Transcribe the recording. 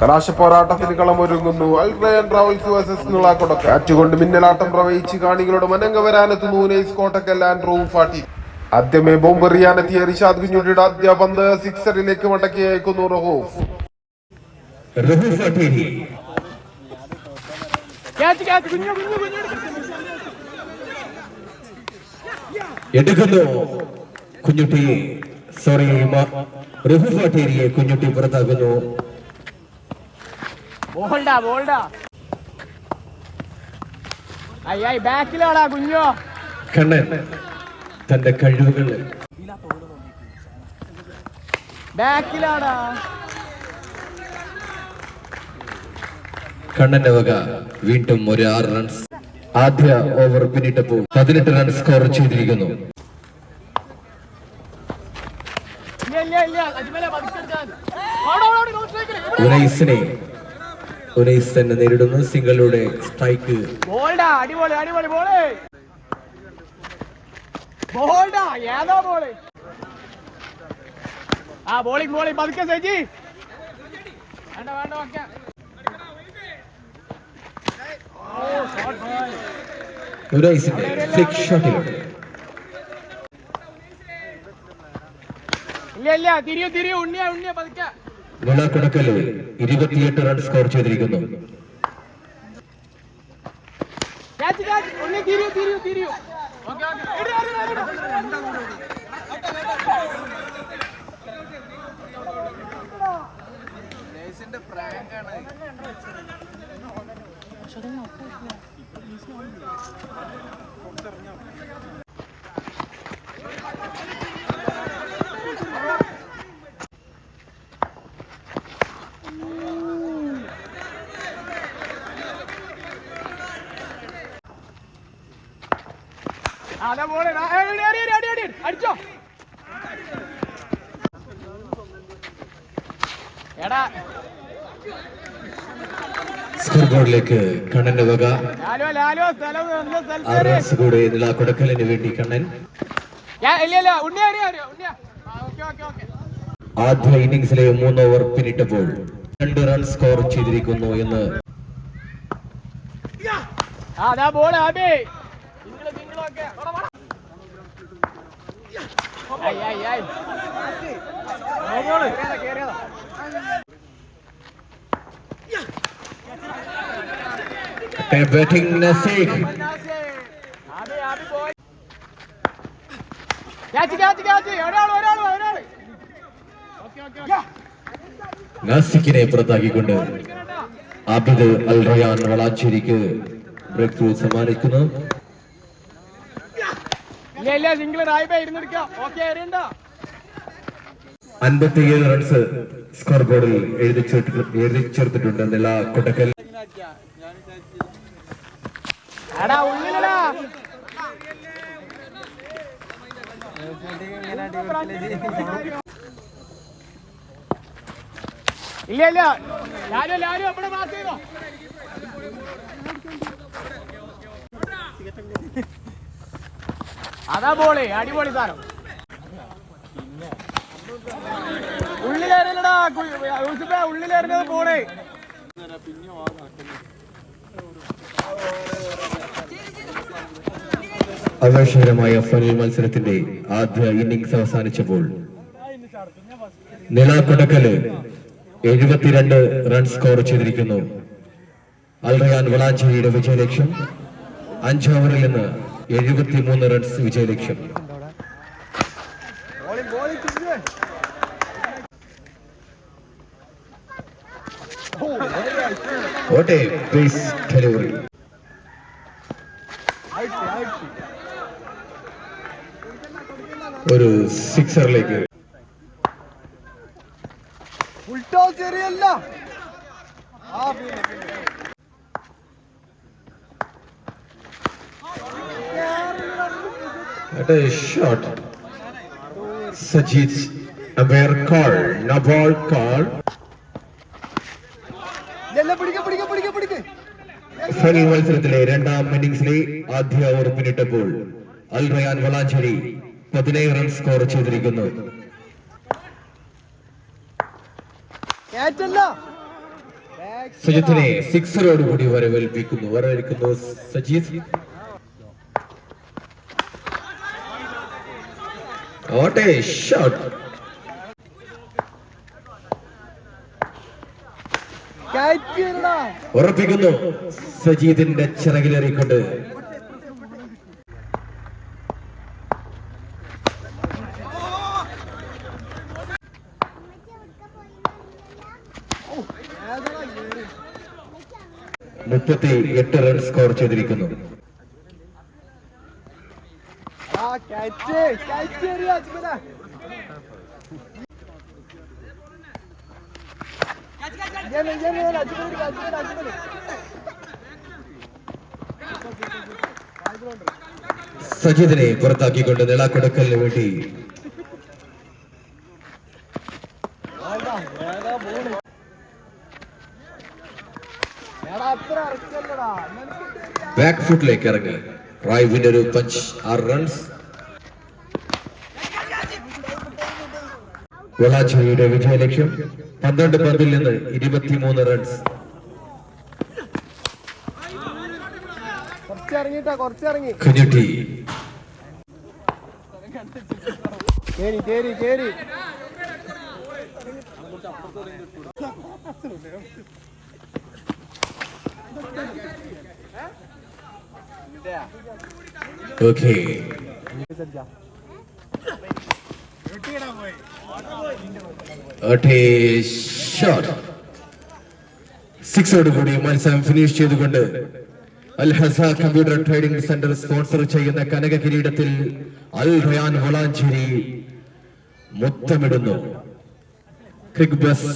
കലാശ പോരാട്ടത്തിന് കളമൊരുങ്ങുന്നു travels versus കാറ്റുകൊണ്ട് മിന്നലാട്ടം പ്രവഹിച്ച് കാണികളുടെ മനംഗ വരാനെത്തുന്നു നൈസ് കോട്ടക്കൽ ആൻഡ് ഫാട്ടി ആദ്യമേ ബോംബെറിയാനെത്തിയ റിഷാദ് കുഞ്ഞുട്ടിയുടെ ആദ്യ പന്ത് സിക്സറിലേക്ക് മടക്കി അയക്കുന്നു റഹൂഫ്. റഹൂഫ് ക്യാച്ച് ക്യാച്ച് കുഞ്ഞു കുഞ്ഞു കുഞ്ഞു. എടുക്കുന്നു കുഞ്ഞുട്ടി. സോറി റഹൂഫ് ഫട്ടേരിയെ കുഞ്ഞുട്ടി പുറത്താക്കുന്നു. ബോൾഡാ ബോൾഡാ. അയ്യായി ബാക്കിലാടാ കുഞ്ഞോ. കണ്ണൻ തന്റെ കഴിവുകൾ. ബാക്കിലാടാ. കണ്ണന്റെ വക വീണ്ടും ഒരു ആറ് റൺസ് ആദ്യ ഓവർ പിന്നിട്ടപ്പോൾ പതിനെട്ട് റൺ സ്കോർ ചെയ്തിരിക്കുന്നു. ഇല്ല ഉനൈസ് തന്നെ നേരിടുന്നു. സിംഗിളുടെ സ്ട്രൈക്ക് ഫ്ലിക് ഷോട്ടിലൂടെ ഇല്ല ഇല്ല. തിരിയു തിരിയു. ഉണ്ണിയ ഉണ്ണിയ പതുക്കെ. നിലക്കുടക്കൽ ഇരുപത്തിയെട്ട് റൺ സ്കോർ ചെയ്തിരിക്കുന്നു. ക്യാച്ച് ക്യാച്ച് ഉണ്ണി തിരിയു തിരിയു തിരിയു ഓക്കെ ഓക്കെ അതാ ബോൾ അടി അടി അടി അടി അടിച്ചോ. എടാ സ്കോർ ബോർഡിലേക്ക് കണ്ണന്റെ വക. ലാലോ ലാലോ സ്ഥലം നല്ല ആറ് സ്ഥലത്തേര് റൺസ് കൂടെ നിലാക്കുടക്കലിന് വേണ്ടി കണ്ണൻ. ആദ്യ ഇന്നിംഗ്സിലെ മൂന്ന് ഓവർ പിന്നിട്ടപ്പോൾ രണ്ട് റൺ സ്കോർ ചെയ്തിരിക്കുന്നു എന്ന്. അതാ ബോൾ ആബി. ബാറ്റിംഗ് നസീഖ് നാസിക്കിനെ പുറത്താക്കിക്കൊണ്ട് ആബിദ് അൽ റയാൻ വളാച്ചേരിക്ക് ബ്രേക്ക് ത്രൂ സമ്മാനിക്കുന്നു സിംഗിൾ റായിബ ഇരുന്നെടുക്കാം ഓക്കെ എറിയണ്ട അൻപത്തിയേഴ് റൺസ് സ്കോർ ബോർഡിൽ എഴുതി എഴുതി ചേർത്തിട്ടുണ്ട് നില കൊട്ടക്കൽ. ഇല്ല ഇല്ല. ലാലു ലാലു എവിടെ പാസ് ചെയ്തോ? അതാ ബോളി അടിപൊളി സാധനം. ഉള്ളിലേറില്ലടാ ഉള്ളിലേറിഞ്ഞത് ബോൾ ആവേശകരമായ ഫൈനൽ മത്സരത്തിന്റെ ആദ്യ ഇന്നിംഗ്സ് അവസാനിച്ചപ്പോൾ നിലാക്കൊടക്കൽ എഴുപത്തിരണ്ട് റൺ സ്കോർ ചെയ്തിരിക്കുന്നു. അൽ വളാഞ്ചിയുടെ വളാഞ്ചേരിയുടെ വിജയലക്ഷ്യം അഞ്ച് ഓവറിൽ നിന്ന് എഴുപത്തിമൂന്ന് റൺസ് വിജയലക്ഷ്യം. ഒരു സിക്സറിലേക്ക് pace delivery. ഒരു സിക്സറിലേക്ക്. ഉൾട്ടോ ശരിയല്ല. At a shot. Sajid bear call. No ball call. Final മത്സരത്തിലെ രണ്ടാം ഇന്നിംഗ്സിലെ ആദ്യ ഓവർ പിന്നിട്ടപ്പോൾ അൽ റയാൻ വളാഞ്ചേരി പതിനേഴ് റൺ സ്കോർ ചെയ്തിരിക്കുന്നു സജിത്തിനെ സിക്സറോടുകൂടി വരവേൽപ്പിക്കുന്നു വരവേൽക്കുന്നു സജീത് ഷോട്ട് കയറ്റിയല്ലടാ ഉറപ്പിക്കുന്നു സജീദിന്റെ ചിറകിലേറിക്കൊണ്ട്. മുപ്പത്തി എട്ട് റൺ സ്കോർ ചെയ്തിരിക്കുന്നു. സജീദിനെ പുറത്താക്കിക്കൊണ്ട് നിളാക്കൊടുക്കലിന് വേണ്ടി. ബാക്ക് ഫുട്ടിലേക്ക് ഇറങ്ങി. റൈവിന്റെ ഒരു പഞ്ച് ആറ് റൺസ് വളാഞ്ചേരിയുടെ വിജയലക്ഷ്യം പന്ത്രണ്ട് പന്തിൽ നിന്ന് ഇരുപത്തിമൂന്ന് റൺസ്. കഞ്ഞുട്ടി. കേറി കേറി കേറി. ഓക്കെ. സിക്സോട് കൂടി മത്സരം ഫിനിഷ് ചെയ്തുകൊണ്ട് Al Hasa computer trading centre sponsor ചെയ്യുന്ന കനക കിരീടത്തിൽ അൽ റയാൻ വളാഞ്ചേരി മുത്തമിടുന്നു. Crick bus